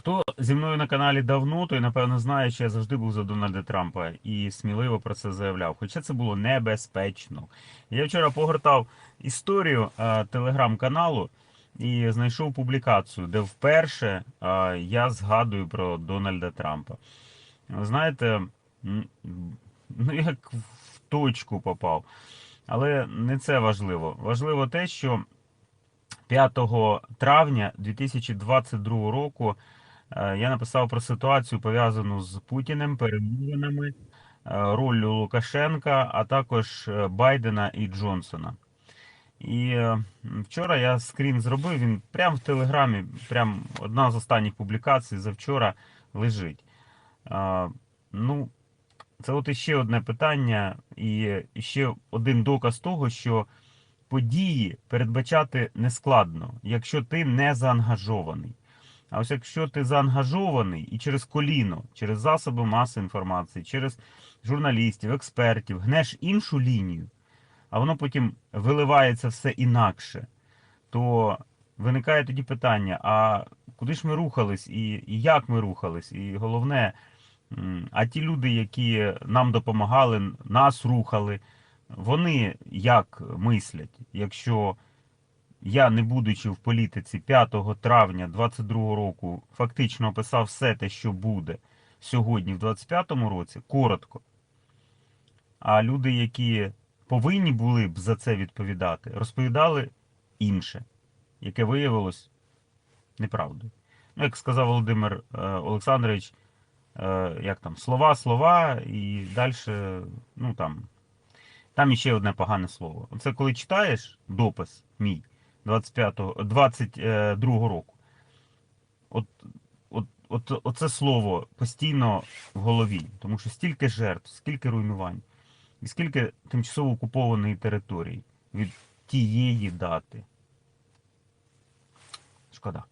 Хто зі мною на каналі давно, той напевно знає, що я завжди був за Дональда Трампа і сміливо про це заявляв. Хоча це було небезпечно. Я вчора погортав історію телеграм-каналу і знайшов публікацію, де вперше е, я згадую про Дональда Трампа. Ви знаєте, ну як в точку попав. Але не це важливо. Важливо те, що 5 травня 2022 року я написав про ситуацію пов'язану з Путіним, перемовинами, е, роллю Лукашенка, а також е, Байдена і Джонсона. І е, вчора я скрін зробив, він прямо в Телеграмі, прям одна з останніх публікацій завчора лежить. Е, Ну, це от іще одне питання, і ще один доказ того, що події передбачати нескладно, якщо ти не заангажований. А ось якщо ти заангажований і через коліно, через засоби маси інформації, через журналістів, експертів, гнеш іншу лінію, а воно потім виливається все інакше, то виникає тоді питання: а куди ж ми рухались і, і як ми рухались? І головне, а ті люди, які нам допомагали, нас рухали, вони як мислять, якщо я, не будучи в політиці 5 травня 22 року, фактично описав все те, що буде сьогодні, в 25-му році, коротко. А люди, які повинні були б за це відповідати, розповідали інше, яке виявилось неправдою. Ну, як сказав Володимир е, Олександрович, е, як там, слова, слова, і далі, ну там, там іще одне погане слово. Оце коли читаєш допис мій 25-го, 22-го року, от, от, от, оце слово постійно в голові, тому що стільки жертв, скільки руйнувань, і скільки тимчасово окупованої території від тієї дати. Шкода.